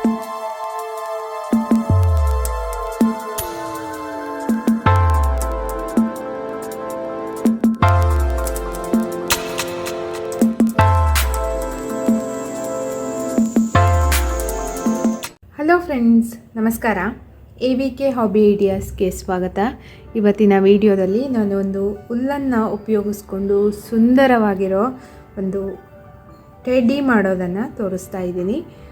Hello friends ನಮಸ್ಕಾರ. A V K hobby ಐಡಿಯಾಸ್ಗೆ ಸ್ವಾಗತ. ಇವತ್ತಿನ ವಿಡಿಯೋದಲ್ಲಿ ನಾನು ಒಂದು ಹುಲ್ಲನ್ನು ಉಪಯೋಗಿಸ್ಕೊಂಡು ಸುಂದರವಾಗಿರೋ ಒಂದು ಟೆಡ್ಡಿ ಮಾಡೋದನ್ನು ತೋರಿಸ್ತಾ ಇದ್ದೀನಿ.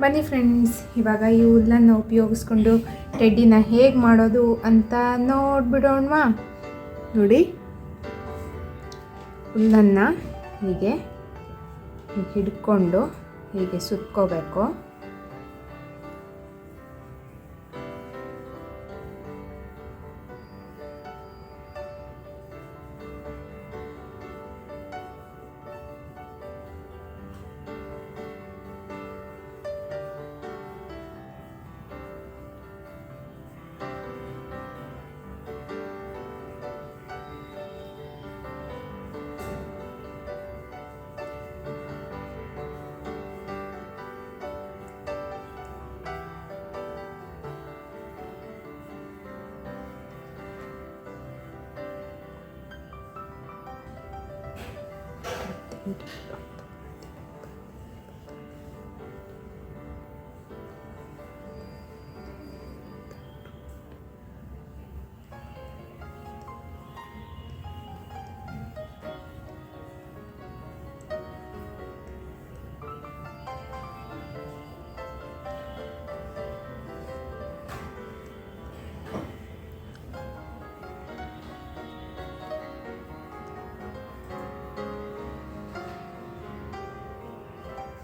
ಬನ್ನಿ ಫ್ರೆಂಡ್ಸ್ ಇವಾಗ ಈ ಹುಲ್ಲನ್ನು ಉಪಯೋಗಿಸ್ಕೊಂಡು ಟೆಡ್ಡಿನ ಹೇಗೆ ಮಾಡೋದು ಅಂತ ನೋಡ್ಬಿಡೋಣವಾ? ನೋಡಿ. ಹುಲ್ಲನ್ನು ಹೀಗೆ ಹೀಗೆ ಹಿಡ್ಕೊಂಡು ಹೀಗೆ ಸುತ್ಕೋಬೇಕು. Good.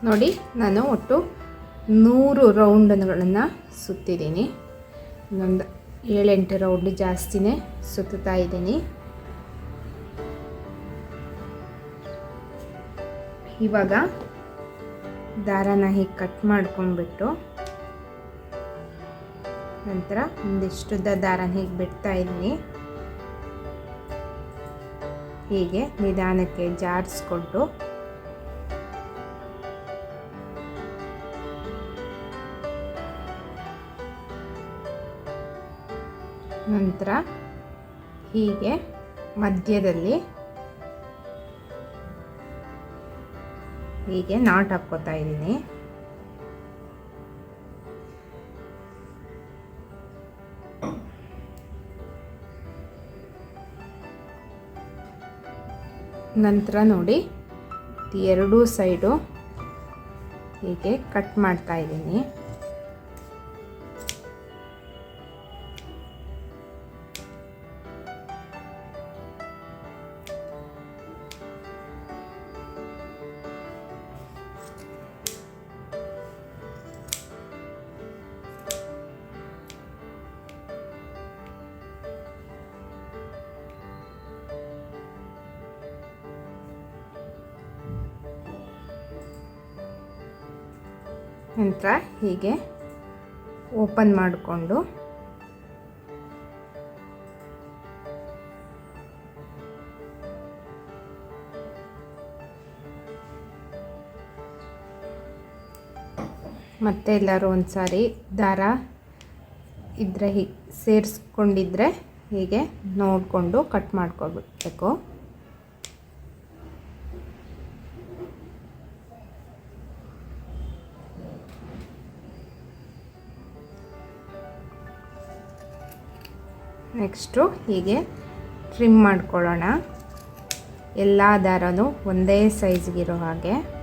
ನೋಡಿ, ನಾನು ಒಟ್ಟು ನೂರು ರೌಂಡ್ಗಳನ್ನು ಸುತ್ತಿದ್ದೀನಿ. ಇನ್ನೊಂದು ಏಳೆಂಟು ರೌಂಡ್ ಜಾಸ್ತಿನೇ ಸುತ್ತಾ ಇದ್ದೀನಿ. ಇವಾಗ ದಾರಾನ ಹೀಗೆ ಕಟ್ ಮಾಡ್ಕೊಂಡ್ಬಿಟ್ಟು ನಂತರ ಒಂದಿಷ್ಟುದ್ದ ದಾರನ ಹೀಗೆ ಬಿಡ್ತಾ ಇದ್ದೀನಿ. ಹೀಗೆ ನಿಧಾನಕ್ಕೆ ಜಾರಿಸ್ಕೊಂಡು ನಂತರ ಹೀಗೆ ಮಧ್ಯದಲ್ಲಿ ಹೀಗೆ ನಾಟ್ ಹಾಕ್ಕೋತಾ ಇದ್ದೀನಿ. ನಂತರ ನೋಡಿ ಎರಡೂ ಸೈಡು ಹೀಗೆ ಕಟ್ ಮಾಡ್ತಾ ಇದ್ದೀನಿ. ನಂತರ ಹೀಗೆ ಓಪನ್ ಮಾಡಿಕೊಂಡು ಮತ್ತೆ ಎಲ್ಲರೂ ಒಂದು ಸಾರಿ ದಾರ ಇದ್ದರೆ ಹೀಗೆ ಸೇರಿಸ್ಕೊಂಡಿದ್ರೆ ಹೀಗೆ ನೋಡಿಕೊಂಡು ಕಟ್ ಮಾಡ್ಕೊಳ್ಬೇಕು. ನೆಕ್ಸ್ಟು ಹೀಗೆ ಟ್ರಿಮ್ ಮಾಡ್ಕೊಳ್ಳೋಣ. ಎಲ್ಲ ದಾರನೂ ಒಂದೇ ಸೈಜ್ಗಿರೋ ಹಾಗೆ.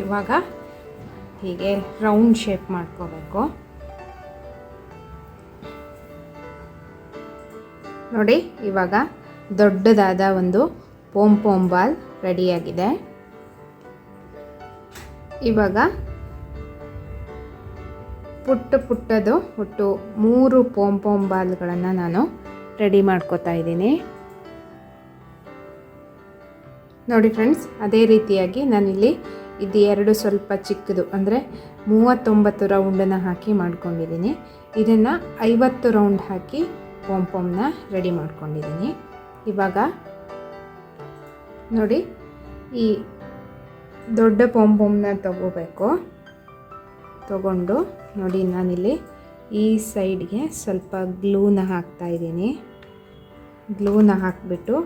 ಇವಾಗ ಹೀಗೆ ರೌಂಡ್ ಶೇಪ್ ಮಾಡ್ಕೋಬೇಕು. ನೋಡಿ, ಇವಾಗ ದೊಡ್ಡದಾದ ಒಂದು ಪೋಮ್ ಪೋಮ್ ಬಾಲ್ ರೆಡಿಯಾಗಿದೆ. ಇವಾಗ ಪುಟ್ಟ ಪುಟ್ಟದು ಒಟ್ಟು ಮೂರು ಪೋಮ್ ಪೋಮ್ ಬಾಲ್ಗಳನ್ನು ನಾನು ರೆಡಿ ಮಾಡ್ಕೋತಾ ಇದ್ದೀನಿ. ನೋಡಿ ಫ್ರೆಂಡ್ಸ್, ಅದೇ ರೀತಿಯಾಗಿ ನಾನಿಲ್ಲಿ ಇದು ಎರಡು ಸ್ವಲ್ಪ ಚಿಕ್ಕದು. ಅಂದರೆ ಮೂವತ್ತೊಂಬತ್ತು ರೌಂಡನ್ನು ಹಾಕಿ ಮಾಡ್ಕೊಂಡಿದ್ದೀನಿ. ಇದನ್ನು ಐವತ್ತು ರೌಂಡ್ ಹಾಕಿ ಪೋಮ್ ಪೋಮ್ನ ರೆಡಿ ಮಾಡ್ಕೊಂಡಿದ್ದೀನಿ. ಇವಾಗ ನೋಡಿ, ಈ ದೊಡ್ಡ ಪೋಮ್ ಪೋಮ್ನ ತಗೋಬೇಕು. ತಗೊಂಡು ನೋಡಿ, ನಾನಿಲ್ಲಿ ಈ ಸೈಡ್ಗೆ ಸ್ವಲ್ಪ ಗ್ಲೂನ ಹಾಕ್ತಾ ಇದ್ದೀನಿ. ಗ್ಲೂನ ಹಾಕಿಬಿಟ್ಟು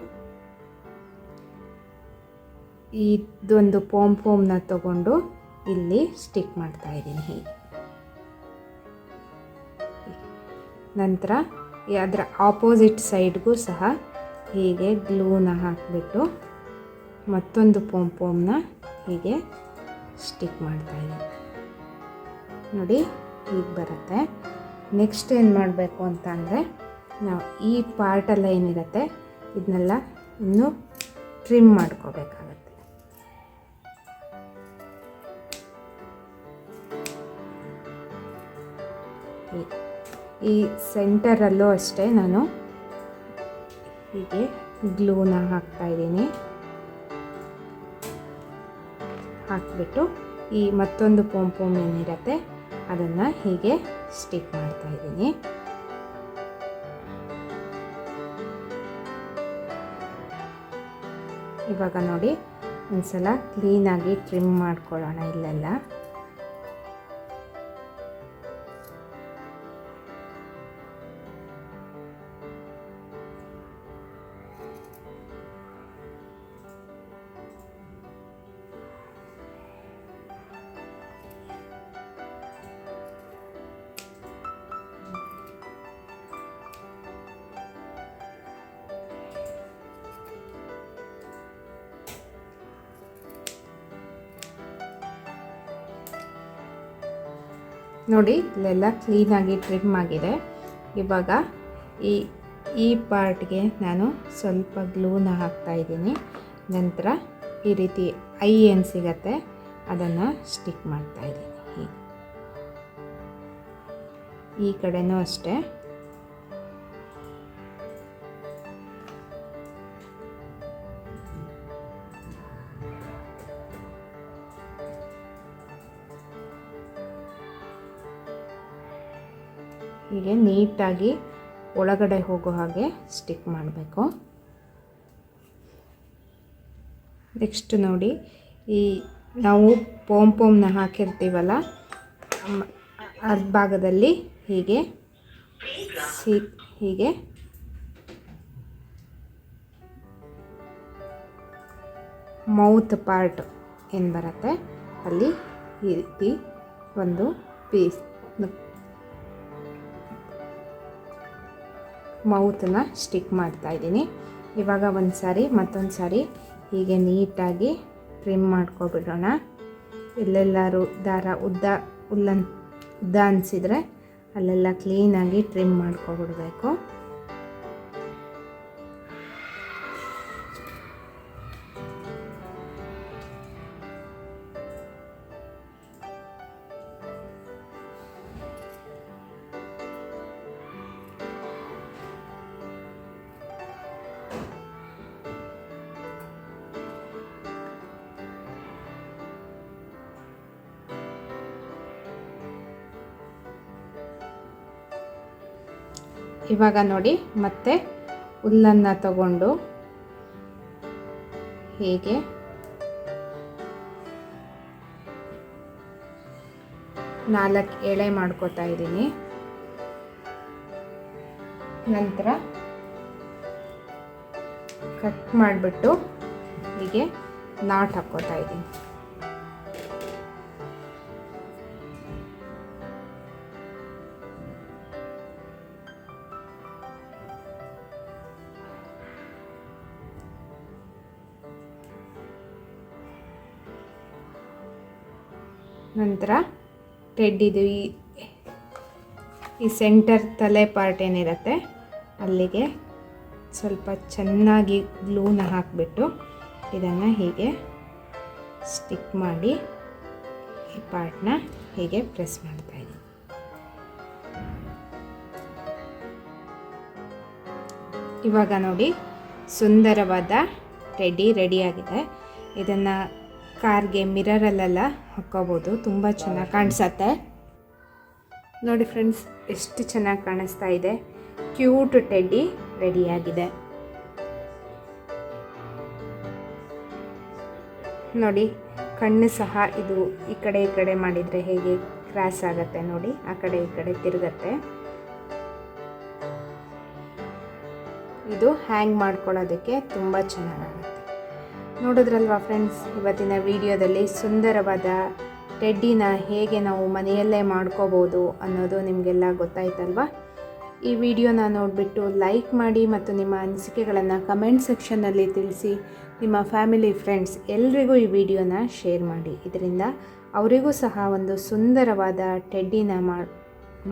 ಇದೊಂದು ಪೋಮ್ ಪೋಮ್ನ ತಗೊಂಡು ಇಲ್ಲಿ ಸ್ಟಿಕ್ ಮಾಡ್ತಾ ಇದ್ದೀನಿ. ನಂತರ ಅದರ ಆಪೋಸಿಟ್ ಸೈಡ್ಗೂ ಸಹ ಹೀಗೆ ಗ್ಲೂನ ಹಾಕಿಬಿಟ್ಟು ಮತ್ತೊಂದು ಪೋಮ್ ಪೋಮ್ನ ಹೀಗೆ ಸ್ಟಿಕ್ ಮಾಡ್ತಾ ಇದ್ದೀನಿ. ನೋಡಿ ಹೀಗೆ ಬರುತ್ತೆ. ನೆಕ್ಸ್ಟ್ ಏನು ಮಾಡಬೇಕು ಅಂತ ಅಂದರೆ ನಾವು ಈ ಪಾರ್ಟೆಲ್ಲ ಏನಿರುತ್ತೆ ಇದನ್ನೆಲ್ಲ ಇನ್ನೂ ಟ್ರಿಮ್ ಮಾಡ್ಕೋಬೇಕಾಗತ್ತೆ. ಈ ಸೆಂಟರಲ್ಲೂ ಅಷ್ಟೇ ನಾನು ಹೀಗೆ ಗ್ಲೂನ ಹಾಕ್ತಾ ಇದ್ದೀನಿ. ಹಾಕಿಬಿಟ್ಟು ಈ ಮತ್ತೊಂದು ಪೋಂಪೋಮ್ ಪೋಮ್ ಏನಿರುತ್ತೆ ಅದನ್ನು ಹೀಗೆ ಸ್ಟಿಕ್ ಮಾಡ್ತಾ ಇದ್ದೀನಿ. ಇವಾಗ ನೋಡಿ ಒಂದ್ಸಲ ಕ್ಲೀನಾಗಿ ಟ್ರಿಮ್ ಮಾಡ್ಕೊಳ್ಳೋಣ ಇಲ್ಲೆಲ್ಲ. ನೋಡಿ, ಇಲ್ಲೆಲ್ಲ ಕ್ಲೀನಾಗಿ ಟ್ರಿಮ್ ಆಗಿದೆ. ಇವಾಗ ಈ ಈ ಪಾರ್ಟ್ಗೆ ನಾನು ಸ್ವಲ್ಪ ಗ್ಲೂನ ಹಾಕ್ತಾ ಇದ್ದೀನಿ. ನಂತರ ಈ ರೀತಿ ಐ ಏನು ಸಿಗತ್ತೆ. ಅದನ್ನು ಸ್ಟಿಕ್ ಮಾಡ್ತಾ ಇದ್ದೀನಿ. ಈ ಕಡೆನೂ ಅಷ್ಟೇ. ಹೀಗೆ ನೀಟಾಗಿ ಒಳಗಡೆ ಹೋಗೋ ಹಾಗೆ ಸ್ಟಿಕ್ ಮಾಡಬೇಕು. ನೆಕ್ಸ್ಟ್ ನೋಡಿ, ಈ ನಾವು ಪೋಮ್ ಪೋಮ್ನ ಹಾಕಿರ್ತೀವಲ್ಲ ಅರ್ಧ ಭಾಗದಲ್ಲಿ ಹೀಗೆ ಸಿ, ಹೀಗೆ ಮೌತ್ ಪಾರ್ಟ್ ಏನು ಬರುತ್ತೆ? ಅಲ್ಲಿ ಈ ರೀತಿ ಒಂದು ಪೀಸ್ ಮೌತನ್ನ ಸ್ಟಿಕ್ ಮಾಡ್ತಾ ಇದ್ದೀನಿ. ಇವಾಗ ಒಂದು ಸಾರಿ, ಮತ್ತೊಂದು ಸಾರಿ ಹೀಗೆ ನೀಟಾಗಿ ಟ್ರಿಮ್ ಮಾಡ್ಕೊಬಿಡೋಣ. ಎಲ್ಲೆಲ್ಲರೂ ದಾರ ಉದ್ದ, ಉಲ್ಲನ್, ಉದ್ದ ಅನಿಸಿದರೆ ಅಲ್ಲೆಲ್ಲ ಕ್ಲೀನಾಗಿ ಟ್ರಿಮ್ ಮಾಡ್ಕೊಬಿಡ್ಬೇಕು. ಇವಾಗ ನೋಡಿ, ಮತ್ತೆ ಹುಲ್ಲನ್ನು ತಗೊಂಡು ಹೀಗೆ ನಾಲ್ಕು ಎಳೆ ಮಾಡ್ಕೋತಾ ಇದ್ದೀನಿ. ನಂತರ ಕಟ್ ಮಾಡಿಬಿಟ್ಟು ಹೀಗೆ ನಾಟ್ ಹಾಕ್ಕೋತಾ ಇದ್ದೀನಿ. ನಂತರ ಟೆಡ್ಡಿದು ಈ ಈ ಸೆಂಟರ್ ತಲೆ ಪಾರ್ಟ್ ಏನಿರುತ್ತೆ, ಅಲ್ಲಿಗೆ ಸ್ವಲ್ಪ ಚೆನ್ನಾಗಿ ಗ್ಲೂನ ಹಾಕಿಬಿಟ್ಟು ಇದನ್ನು ಹೀಗೆ ಸ್ಟಿಕ್ ಮಾಡಿ ಈ ಪಾರ್ಟ್ನ ಹೀಗೆ ಪ್ರೆಸ್ ಮಾಡ್ತಾ ಇದ್ದೀನಿ. ಇವಾಗ ನೋಡಿ, ಸುಂದರವಾದ ರೆಡಿ ರೆಡಿಯಾಗಿದೆ ಇದನ್ನು ಕಾರ್ಗೆ ಮಿರರಲ್ಲೆಲ್ಲ ಹಾಕ್ಕೋಬೋದು. ತುಂಬ ಚೆನ್ನಾಗಿ ಕಾಣಿಸತ್ತೆ. ನೋಡಿ ಫ್ರೆಂಡ್ಸ್, ಎಷ್ಟು ಚೆನ್ನಾಗಿ ಕಾಣಿಸ್ತಾ ಇದೆ. ಕ್ಯೂಟ್ ಟೆಡ್ಡಿ ರೆಡಿಯಾಗಿದೆ. ನೋಡಿ, ಕಣ್ಣು ಸಹ ಇದು ಈ ಕಡೆ ಈ ಕಡೆ ಮಾಡಿದರೆ ಹೇಗೆ ಕ್ರಾಸ್ ಆಗುತ್ತೆ ನೋಡಿ, ಆ ಕಡೆ ಈ ಕಡೆ ತಿರುಗತ್ತೆ. ಇದು ಹ್ಯಾಂಗ್ ಮಾಡ್ಕೊಳ್ಳೋದಕ್ಕೆ ತುಂಬ ಚೆನ್ನಾಗಾಗುತ್ತೆ ನೋಡಿದ್ರಲ್ವಾ ಫ್ರೆಂಡ್ಸ್ ಇವತ್ತಿನ ವಿಡಿಯೋದಲ್ಲಿ ಸುಂದರವಾದ ಟೆಡ್ಡಿನ ಹೇಗೆ ನಾವು ಮನೆಯಲ್ಲೇ ಮಾಡ್ಕೋಬೋದು ಅನ್ನೋದು ನಿಮಗೆಲ್ಲ ಗೊತ್ತಾಯ್ತಲ್ವಾ? ಈ ವಿಡಿಯೋನ ನೋಡಿಬಿಟ್ಟು ಲೈಕ್ ಮಾಡಿ ಮತ್ತು ನಿಮ್ಮ ಅನಿಸಿಕೆಗಳನ್ನು ಕಮೆಂಟ್ ಸೆಕ್ಷನ್ನಲ್ಲಿ ತಿಳಿಸಿ, ನಿಮ್ಮ ಫ್ಯಾಮಿಲಿ ಫ್ರೆಂಡ್ಸ್ ಎಲ್ರಿಗೂ ಈ ವಿಡಿಯೋನ ಶೇರ್ ಮಾಡಿ. ಇದರಿಂದ ಅವರಿಗೂ ಸಹ ಒಂದು ಸುಂದರವಾದ ಟೆಡ್ಡಿನ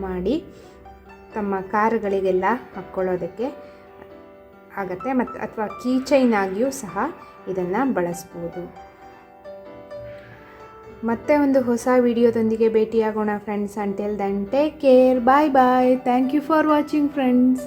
ಮಾಡಿ ತಮ್ಮ ಕಾರುಗಳಿಗೆಲ್ಲ ಹಾಕ್ಕೊಳ್ಳೋದಕ್ಕೆ ಆಗತ್ತೆ ಮತ್ತು ಅಥವಾ ಕೀ ಚೈನ್ ಆಗಿಯೂ ಸಹ ಇದನ್ನು ಬಳಸ್ಬೋದು. ಮತ್ತೆ ಒಂದು ಹೊಸ ವಿಡಿಯೋದೊಂದಿಗೆ ಭೇಟಿಯಾಗೋಣ friends until then take care bye bye thank you for watching friends